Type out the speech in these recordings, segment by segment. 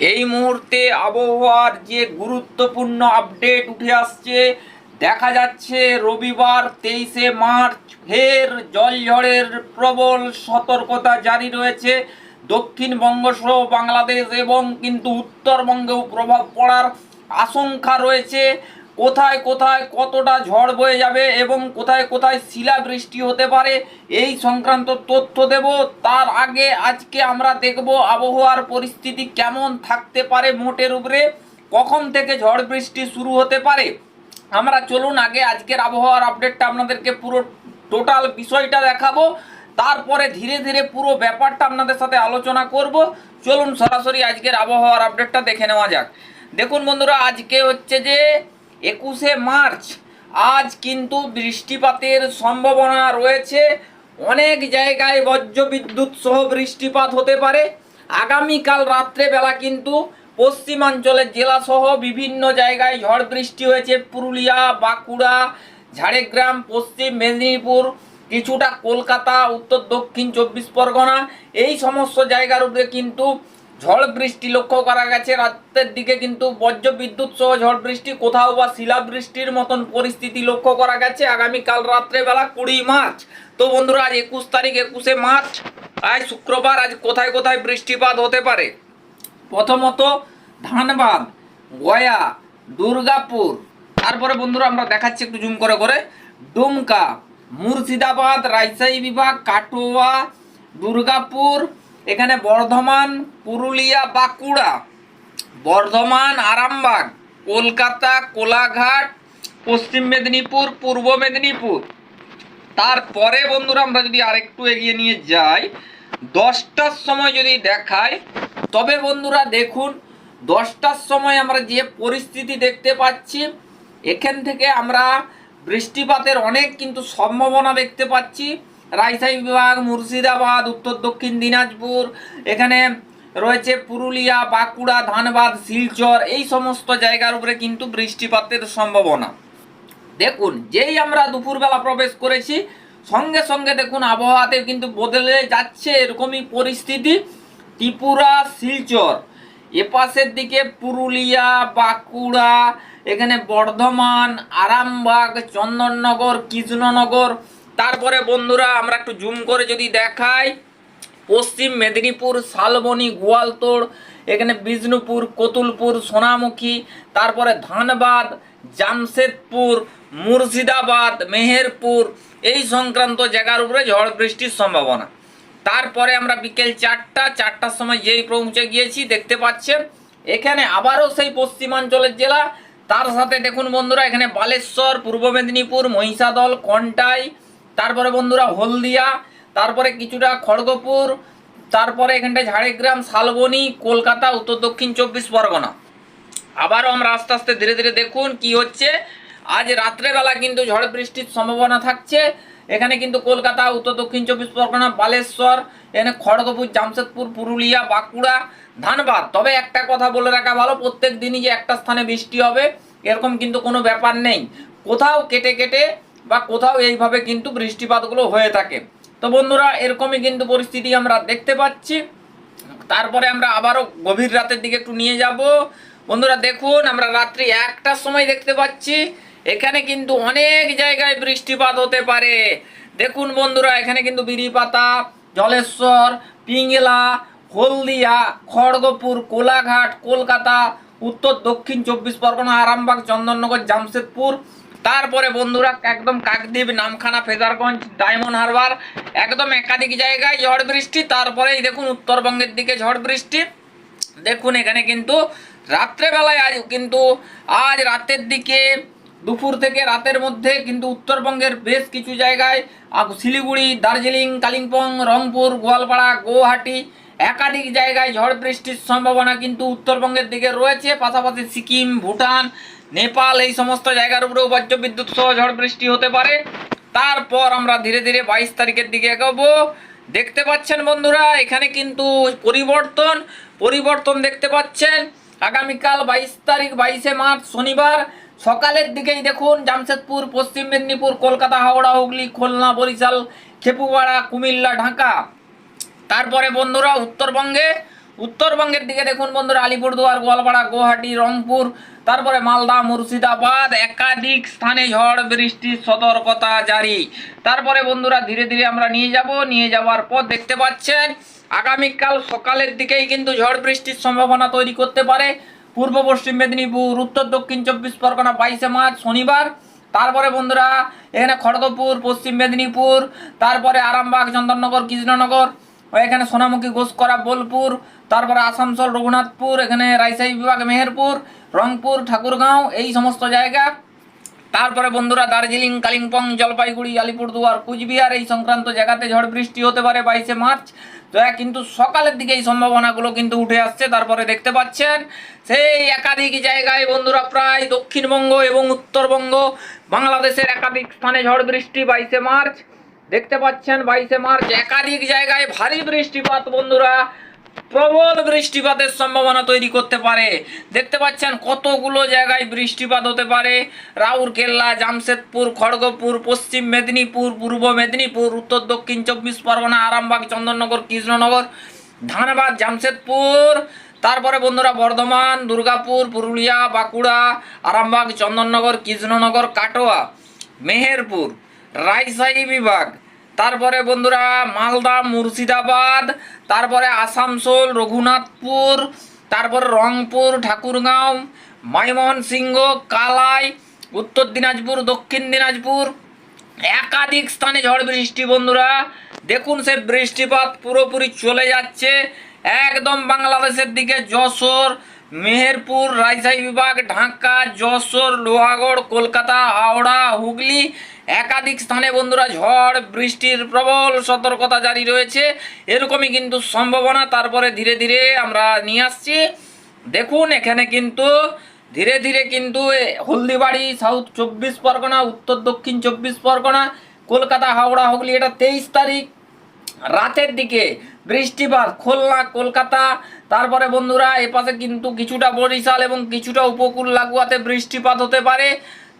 এই মুহূর্তে আবহাওয়ার যে গুরুত্বপূর্ণ আপডেট উঠে আসছে, দেখা যাচ্ছে রবিবার তেইশে মার্চ ফের জলঝড়ের প্রবল সতর্কতা জারি রয়েছে। দক্ষিণবঙ্গ সহ বাংলাদেশ এবং কিন্তু উত্তরবঙ্গেও প্রভাব পড়ার আশঙ্কা রয়েছে। কোথায় কোথায় কতটা ঝড় বয়ে যাবে এবং কোথায় কোথায় শিলাবৃষ্টি হতে পারে, এই সংক্রান্ত তথ্য দেব। তার আগে আজকে আমরা দেখব আবহাওয়ার পরিস্থিতি কেমন থাকতে পারে মোটের উপরে, কখন থেকে ঝড় বৃষ্টি শুরু হতে পারে। আমরা চলুন আগে আজকের আবহাওয়ার আপডেটটা আপনাদেরকে পুরো টোটাল বিষয়টা দেখাবো। তারপরে ধীরে ধীরে পুরো ব্যাপারটা আপনাদের সাথে আলোচনা করব। চলুন সরাসরি আজকের আবহাওয়ার আপডেটটা দেখে নেওয়া যাক। দেখুন বন্ধুরা, আজকে হচ্ছে যে একুশে মার্চ। আজ কিন্তু বৃষ্টিপাতের সম্ভাবনা রয়েছে। অনেক জায়গায় বজ্রবিদ্যুৎ সহ বৃষ্টিপাত হতে পারে। আগামীকাল রাত্রেবেলা কিন্তু পশ্চিমাঞ্চলের জেলাসহ বিভিন্ন জায়গায় ঝড় বৃষ্টি হয়েছে। পুরুলিয়া, বাঁকুড়া, ঝাড়গ্রাম, পশ্চিম মেদিনীপুর, কিছুটা কলকাতা, উত্তর দক্ষিণ চব্বিশ পরগনা। এই সমস্ত জায়গার উপরে কিন্তু ঝড় বৃষ্টি লক্ষ্য করা গেছে। রাতের দিকে কিন্তু বজ্র বিদ্যুৎ সহ ঝড় বৃষ্টি, কোথাও বা শিলাবৃষ্টির মতন পরিস্থিতি লক্ষ্য করা গেছে আগামীকাল রাত্রেবেলা কুড়ি মার্চ। তো বন্ধুরা, আজ একুশ তারিখ, একুশে মার্চ। আজ শুক্রবার, আজ কোথায় কোথায় বৃষ্টিপাত হতে পারে? প্রথমত ধানবাদ, গয়া, দুর্গাপুর। তারপরে বন্ধুরা, আমরা দেখাচ্ছি একটু জুম করে করে। ডুমকা, মুর্শিদাবাদ, রাজশাহী বিভাগ, কাটোয়া, দুর্গাপুর এখানে বর্ধমান, পুরুলিয়া, বাঁকুড়া। বর্ধমান, আরামবাগ, কলকাতা, কোলাঘাট, পশ্চিম মেদিনীপুর, পূর্ব মেদিনীপুর। তারপরে বন্ধুরা, আমরা যদি আরেকটু এগিয়ে নিয়ে যাই, দশটার সময় যদি দেখায় তবে বন্ধুরা দেখুন, দশটার সময় আমরা যে পরিস্থিতি দেখতে পাচ্ছি, এখান থেকে আমরা বৃষ্টিপাতের অনেক কিন্তু সম্ভাবনা দেখতে পাচ্ছি। রাজশাহী বিভাগ, মুর্শিদাবাদ, উত্তর দক্ষিণ দিনাজপুর, এখানে রয়েছে পুরুলিয়া, বাঁকুড়া, ধানবাদ, শিলচর, এই সমস্ত জায়গার উপরে কিন্তু বৃষ্টিপাতের সম্ভাবনা। দেখুন, যেই আমরা দুপুরবেলা প্রবেশ করেছি, সঙ্গে সঙ্গে দেখুন আবহাওয়াতে কিন্তু বদলে যাচ্ছে এরকমই পরিস্থিতি। ত্রিপুরা, শিলচর, এপাশের দিকে পুরুলিয়া, বাঁকুড়া, এখানে বর্ধমান, আরামবাগ, চন্দননগর, কৃষ্ণনগর তারপরে বন্ধুরা আমরা একটু জুম করে যদি দেখাই, পশ্চিম মেদিনীপুর, শালবনি, গোয়ালতোড়, এখানে বিষ্ণুপুর, কতুলপুর, সোনামুখী, তারপরে ধানবাদ, জামশেদপুর, মুর্শিদাবাদ, মেহেরপুর, এই সংক্রান্ত জায়গার উপরে ঝড় বৃষ্টির সম্ভাবনা। তারপরে আমরা বিকেল চারটা, চারটার সময় যেই পৌঁছে গিয়েছি, দেখতে পাচ্ছেন, এখানে আবারও সেই পশ্চিমাঞ্চলের জেলা। তার সাথে দেখুন বন্ধুরা, এখানে বালেশ্বর, পূর্ব মেদিনীপুর, মহিষাদল, কন্টাই তারপরে বন্ধুরা হলদিয়া, তারপরে কিছুটা খড়গপুর, তারপরে এখানটা ঝাড়গ্রাম, শালবনি, কলকাতা, উত্তর দক্ষিণ চব্বিশ পরগনা। আবারও আমরা আস্তে আস্তে ধীরে ধীরে দেখুন কি হচ্ছে। আজ রাত্রেবেলা কিন্তু ঝড় বৃষ্টির সম্ভাবনা থাকছে। এখানে কিন্তু কলকাতা, উত্তর দক্ষিণ চব্বিশ পরগনা, বালেশ্বর, এখানে খড়গপুর, জামশেদপুর, পুরুলিয়া, বাঁকুড়া, ধানবাদ। তবে একটা কথা বলে রাখা ভালো, প্রত্যেক দিনই যে একটা স্থানে বৃষ্টি হবে, এরকম কিন্তু কোনো ব্যাপার নেই। কোথাও কেটে কেটে বা কোথাও এইভাবে কিন্তু বৃষ্টিপাতগুলো হয়ে থাকে। তো বন্ধুরা, এরকমই কিন্তু পরিস্থিতি আমরা দেখতে পাচ্ছি। তারপরে আমরা আবারও গভীর রাতের দিকে একটু নিয়ে যাব। বন্ধুরা, দেখুন, আমরা রাত্রি একটার সময় দেখতে পাচ্ছি। এখানে কিন্তু অনেক জায়গায় বৃষ্টিপাত হতে পারে। দেখুন বন্ধুরা, এখানে কিন্তু বিড়িপাতা, জলেশ্বর, পিংলা, হলদিয়া, খড়গপুর, কোলাঘাট, কলকাতা, উত্তর, দক্ষিণ চব্বিশ পরগনা, আরামবাগ, চন্দননগর, জামশেদপুর তারপরে বন্ধুরা একদম কাকদ্বীপ, নামখানা, ফেজারগঞ্জ, ডায়মন্ড হারবার, একদম একাধিক জায়গায় ঝড় বৃষ্টি। তারপরে এই দেখুন উত্তরবঙ্গের দিকে ঝড় বৃষ্টি। দেখুন এখানে কিন্তু রাত্রেবেলায় আজ কিন্তু আজ রাতের দিকে, দুপুর থেকে রাতের মধ্যে কিন্তু উত্তরবঙ্গের বেশ কিছু জায়গায় শিলিগুড়ি, দার্জিলিং, কালিম্পং, রংপুর, গোয়ালপাড়া গুয়াহাটি একাধিক জায়গায় ঝড় বৃষ্টির সম্ভাবনা কিন্তু উত্তরবঙ্গের দিকে রয়েছে। পাশাপাশি সিকিম, ভুটান নেপাল এই সমস্ত জায়গার উপরেও বজ্র বিদ্যুৎ সহ ঝড় বৃষ্টি হতে পারে। তারপর আমরা ধীরে ধীরে বাইশ তারিখের দিকে এগোবো। দেখতে পাচ্ছেন বন্ধুরা, এখানে কিন্তু পরিবর্তন পরিবর্তন দেখতে পাচ্ছেন। আগামীকাল বাইশ তারিখ, বাইশে মার্চ, শনিবার। সকালের দিকেই দেখুন, জামশেদপুর, পশ্চিম মেদিনীপুর, কলকাতা, হাওড়া, হুগলি, খুলনা, বরিশাল, খেপুপাড়া, কুমিল্লা, ঢাকা। তারপরে বন্ধুরা, উত্তরবঙ্গে। উত্তরবঙ্গের দিকে দেখুন বন্ধুরা, আলিপুরদুয়ার, গোয়ালপাড়া, গুয়াহাটি, রংপুর তারপরে মালদা, মুর্শিদাবাদ, একাধিক স্থানে ঝড় বৃষ্টির সতর্কতা জারি। তারপরে বন্ধুরা, ধীরে ধীরে আমরা নিয়ে যাব। নিয়ে যাওয়ার পর দেখতে পাচ্ছেন, আগামীকাল সকালের দিকেই কিন্তু ঝড়, বৃষ্টির সম্ভাবনা তৈরি করতে পারে। পূর্ব পশ্চিম মেদিনীপুর, উত্তর দক্ষিণ চব্বিশ পরগনা, বাইশে মার্চ, শনিবার। তারপরে বন্ধুরা, এখানে খড়গপুর, পশ্চিম মেদিনীপুর, তারপরে আরামবাগ, চন্দননগর, কৃষ্ণনগর। এখানে সোনামুখী ঘোষকরা বোলপুর, তারপরে আসানসোল, রঘুনাথপুর, এখানে রাজশাহী বিভাগ, মেহেরপুর, রংপুর, ঠাকুরগাঁও, এই সমস্ত জায়গা। তারপরে বন্ধুরা দার্জিলিং, কালিম্পং, জলপাইগুড়ি, আলিপুরদুয়ার, কুচবিহার, এই সংক্রান্ত জায়গাতে ঝড় বৃষ্টি হতে পারে বাইশে মার্চ। তো কিন্তু সকালের দিকে এই সম্ভাবনাগুলো কিন্তু উঠে আসছে, তারপরে দেখতে পাচ্ছেন। সেই একাধিক জায়গায় বন্ধুরা প্রায় দক্ষিণবঙ্গ এবং উত্তরবঙ্গ, বাংলাদেশের একাধিক স্থানে ঝড় বৃষ্টি বাইশে মার্চ। দেখতে পাচ্ছেন বাইশে মার্চ একাধিক জায়গায় ভারী বৃষ্টিপাত, বন্ধুরা। প্রবল বৃষ্টিপাতের সম্ভাবনা তৈরি করতে পারে। দেখতে পাচ্ছেন কতগুলো জায়গায় বৃষ্টিপাত হতে পারে। রাউরকেল্লা জামশেদপুর, খড়গপুর, পশ্চিম মেদিনীপুর, পূর্ব মেদিনীপুর, উত্তর দক্ষিণ চব্বিশ পরগনা, আরামবাগ, চন্দননগর, কৃষ্ণনগর, ধানবাদ, জামশেদপুর। তারপরে বন্ধুরা বর্ধমান, দুর্গাপুর, পুরুলিয়া, বাঁকুড়া, আরামবাগ, চন্দননগর, কৃষ্ণনগর, কাটোয়া, মেহেরপুর। রাজশাহী বিভাগ। তারপরে বন্ধুরা মালদা, মুর্শিদাবাদ, তারপরে আসানসোল, রঘুনাথপুর, তারপরে রংপুর, ঠাকুরগাঁও, ময়মনসিংহ, কালাই, উত্তর দিনাজপুর, দক্ষিণ দিনাজপুর। একাধিক স্থানে ঝড় বৃষ্টি বন্ধুরা। দেখুন সে বৃষ্টিপাত পুরোপুরি চলে যাচ্ছে। একদম বাংলাদেশের দিকে যশোর, মেহেরপুর রাজশাহী বিভাগ, ঢাকা, যশোর, লোহাগড়, কলকাতা, হাওড়া, হুগলি একাধিক স্থানে বন্ধুরা ঝড়, বৃষ্টির প্রবল সতর্কতা জারি রয়েছে। এরকমই কিন্তু সম্ভাবনা, তারপরে ধীরে ধীরে আমরা নিয়ে আসছি। দেখুন, এখানে কিন্তু ধীরে ধীরে কিন্তু হলদিবাড়ি, সাউথ চব্বিশ পরগনা, উত্তর দক্ষিণ চব্বিশ পরগনা, কলকাতা, হাওড়া, হুগলি, এটা তেইশ তারিখ। রাতের দিকে বৃষ্টিপাত, খুলনা, কলকাতা, তারপরে বন্ধুরা এপাশে কিন্তু কিছুটা বরিশাল এবং কিছুটা উপকূল লাগুয়াতে বৃষ্টিপাত হতে পারে।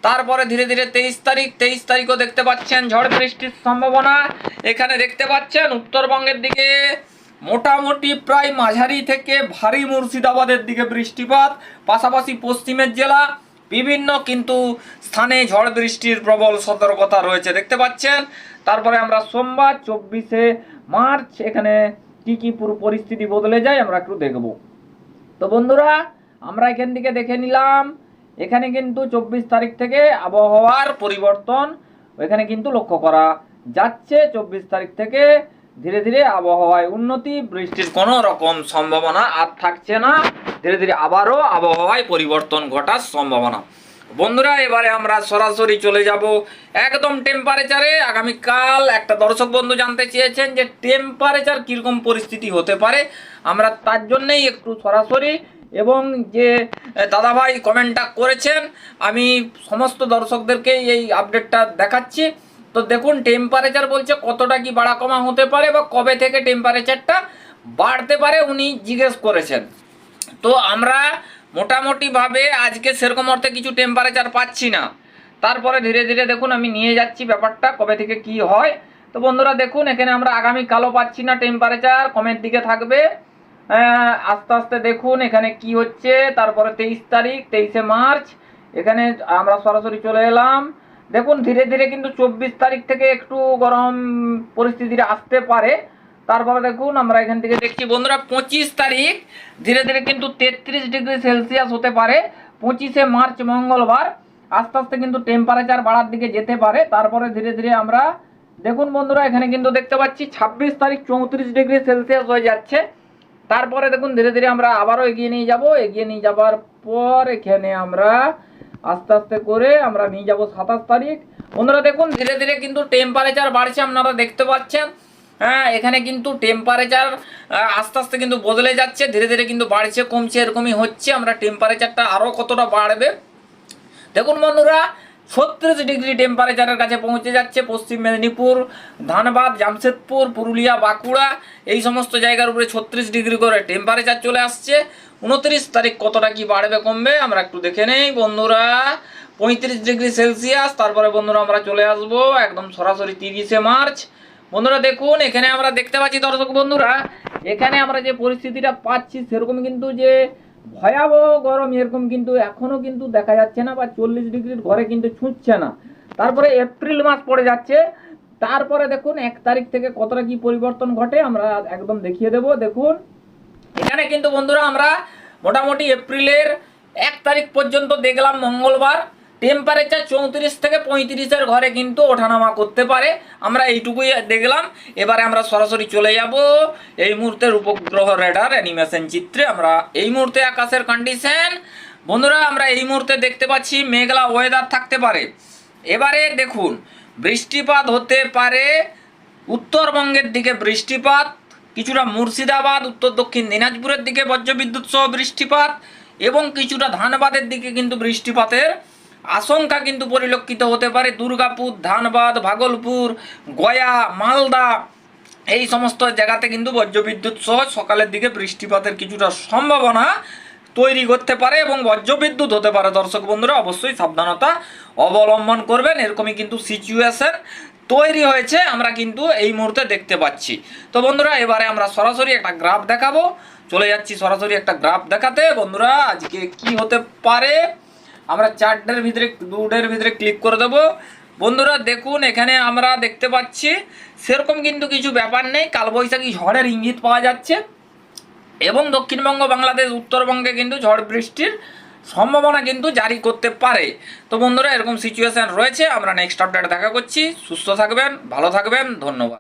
তারপরে ধীরে ধীরে তেইশ তারিখ, তেইশ তারিখও দেখতে পাচ্ছেন ঝড় বৃষ্টির সম্ভাবনা। এখানে দেখতে পাচ্ছেন উত্তরবঙ্গের দিকে মোটামুটি প্রায় মাঝারি থেকে ভারী মুর্শিদাবাদের দিকে বৃষ্টিপাত, পাশাপাশি পশ্চিমের জেলা বিভিন্ন কিন্তু স্থানে ঝড় বৃষ্টির প্রবল সতর্কতা রয়েছে। দেখতে পাচ্ছেন, তারপরে আমরা সোমবার, চব্বিশে মার্চ, এখানে কি কি পুরো পরিস্থিতি বদলে যায় আমরা একটু দেখব। তো বন্ধুরা, আমরা এখান থেকে দেখে নিলাম এখানে কিন্তু চব্বিশ তারিখ থেকে আবহাওয়ার পরিবর্তন এখানে কিন্তু লক্ষ্য করা যাচ্ছে। চব্বিশ তারিখ থেকে ধীরে ধীরে আবহাওয়ায় উন্নতি, বৃষ্টির কোনো রকম সম্ভাবনা আর থাকছে না। ধীরে ধীরে আবারও আবহাওয়ায় পরিবর্তন ঘটার সম্ভাবনা। বন্ধুরা, এবারে আমরা সরাসরি চলে যাব একদম টেম্পারেচারে আগামীকাল একটা দর্শক বন্ধু জানতে চেয়েছেন যে টেম্পারেচার কীরকম পরিস্থিতি হতে পারে। আমরা তার জন্যেই একটু সরাসরি এবং যে দাদাভাই কমেন্টটা করেছেন, আমি সমস্ত দর্শকদেরকে এই আপডেটটা দেখাচ্ছি। তো দেখুন টেম্পারেচার বলছে কতটা কি বাড়া কমা হতে পারে বা কবে থেকে টেম্পারেচারটা বাড়তে পারে উনি জিজ্ঞেস করেছেন। তো আমরা মোটামুটিভাবে আজকে সেরকম অর্থে কিছু টেম্পারেচার পাচ্ছি না। তারপরে ধীরে ধীরে দেখুন, আমি নিয়ে যাচ্ছি ব্যাপারটা, কবে থেকে কি হয়। তো বন্ধুরা দেখুন, এখানে আমরা আগামী কালো পাচ্ছি না টেম্পারেচার কমের দিকে থাকবে। আস্তে আস্তে দেখুন এখানে কি হচ্ছে। তারপরে তেইশ তারিখ, তেইশে মার্চ, এখানে আমরা সরাসরি চলে এলাম। দেখুন, ধীরে ধীরে কিন্তু চব্বিশ তারিখ থেকে একটু গরম পরিস্থিতিটা আসতে পারে। তারপরে দেখুন, আমরা এখান থেকে দেখছি বন্ধুরা, পঁচিশ তারিখ, ধীরে ধীরে কিন্তু তেত্রিশ ডিগ্রি সেলসিয়াস হতে পারে। পঁচিশে মার্চ, মঙ্গলবার, আস্তে আস্তে কিন্তু টেম্পারেচার বাড়ার দিকে যেতে পারে। তারপরে ধীরে ধীরে আমরা, দেখুন বন্ধুরা, এখানে কিন্তু দেখতে পাচ্ছি, ছাব্বিশ তারিখ চৌত্রিশ ডিগ্রি সেলসিয়াস হয়ে যাচ্ছে। তারপরে দেখুন, ধীরে ধীরে আমরা আবারও এগিয়ে নিয়ে যাব। এগিয়ে নিয়ে যাবার পর এখানে আমরা আস্তে আস্তে করে আমরা নিয়ে যাব সাতাশ তারিখ। বন্ধুরা দেখুন, ধীরে ধীরে কিন্তু টেম্পারেচার বাড়ছে, আপনারা দেখতে পাচ্ছেন। হ্যাঁ এখানে কিন্তু টেম্পারেচার আস্তে আস্তে কিন্তু বদলে যাচ্ছে, ধীরে ধীরে কিন্তু বাড়ছে, কমছে, এরকমই হচ্ছে। আমরা টেম্পারেচারটা আরও কতটা বাড়বে? দেখুন বন্ধুরা ছত্রিশ ডিগ্রি টেম্পারেচারের কাছে পৌঁছে যাচ্ছে পশ্চিম মেদিনীপুর, ধানবাদ, জামশেদপুর, পুরুলিয়া, বাঁকুড়া, এই সমস্ত জায়গার উপরে ছত্রিশ ডিগ্রি করে টেম্পারেচার চলে আসছে। উনত্রিশ তারিখ কতটা কি বাড়বে, কমবে, আমরা একটু দেখে নেই। বন্ধুরা, পঁয়ত্রিশ ডিগ্রি সেলসিয়াস, তারপরে বন্ধুরা আমরা চলে আসব একদম সরাসরি তিরিশে মার্চ। বন্ধুরা দেখুন, এখানে আমরা দেখতে পাচ্ছি দর্শক বন্ধুরা, এখানে আমরা যে পরিস্থিতিটা পাচ্ছি, সেরকম কিন্তু যে ভয়াবহ গরম এরকম কিন্তু এখনও কিন্তু দেখা যাচ্ছে না বা চল্লিশ ডিগ্রির ঘরে কিন্তু ছুঁচ্ছে না। তারপরে এপ্রিল মাস পড়ে যাচ্ছে। তারপরে দেখুন, এক তারিখ থেকে কতটা কি পরিবর্তন ঘটে আমরা একদম দেখিয়ে দেব। দেখুন, এখানে কিন্তু বন্ধুরা আমরা মোটামুটি এপ্রিলের এক তারিখ পর্যন্ত দেখলাম মঙ্গলবার। টেম্পারেচার চৌত্রিশ থেকে পঁয়ত্রিশের ঘরে কিন্তু ওঠানামা করতে পারে। আমরা এইটুকুই দেখলাম। এবারে আমরা সরাসরি চলে যাব এই মুহূর্তের উপগ্রহ রেডার অ্যানিমেশন চিত্রে। আমরা এই মুহূর্তে আকাশের কন্ডিশন বন্ধুরা, আমরা এই মুহূর্তে দেখতে পাচ্ছি মেঘলা ওয়েদার থাকতে পারে। এবারে দেখুন, বৃষ্টিপাত হতে পারে উত্তরবঙ্গের দিকে বৃষ্টিপাত, কিছুটা মুর্শিদাবাদ, উত্তর দক্ষিণ দিনাজপুরের দিকে বজ্রবিদ্যুৎ সহ বৃষ্টিপাত এবং কিছুটা ধানবাদের দিকে কিন্তু বৃষ্টিপাতের আশঙ্কা কিন্তু পরিলক্ষিত হতে পারে। দুর্গাপুর, ধানবাদ, ভাগলপুর, গয়া, মালদা, এই সমস্ত জায়গাতে কিন্তু বজ্রবিদ্যুৎ সহ সকালের দিকে বৃষ্টিপাতের কিছুটা সম্ভাবনা তৈরি করতে পারে এবং বজ্রবিদ্যুৎ হতে পারে। দর্শক বন্ধুরা, অবশ্যই সাবধানতা অবলম্বন করবেন। এরকমই কিন্তু সিচুয়েশন তৈরি হয়েছে, আমরা কিন্তু এই মুহূর্তে দেখতে পাচ্ছি। তো বন্ধুরা, এবারে আমরা সরাসরি একটা গ্রাফ দেখাবো। চলে যাচ্ছি সরাসরি একটা গ্রাফ দেখাতে। বন্ধুরা, আজকে কি হতে পারে? আমরা চারটের ভিতরে, দুটের ভিতরে ক্লিক করে দেবো। বন্ধুরা, দেখুন, এখানে আমরা দেখতে পাচ্ছি, সেরকম কিন্তু কিছু ব্যাপার নেই। কালবৈশাখী ঝড়ের ইঙ্গিত পাওয়া যাচ্ছে। এবং দক্ষিণবঙ্গ, বাংলাদেশ, উত্তরবঙ্গে কিন্তু ঝড় বৃষ্টির সম্ভাবনা কিন্তু জারি করতে পারে। তো বন্ধুরা, এরকম সিচুয়েশন রয়েছে। আমরা নেক্সট আপডেট দেখা করছি। সুস্থ থাকবেন, ভালো থাকবেন। ধন্যবাদ।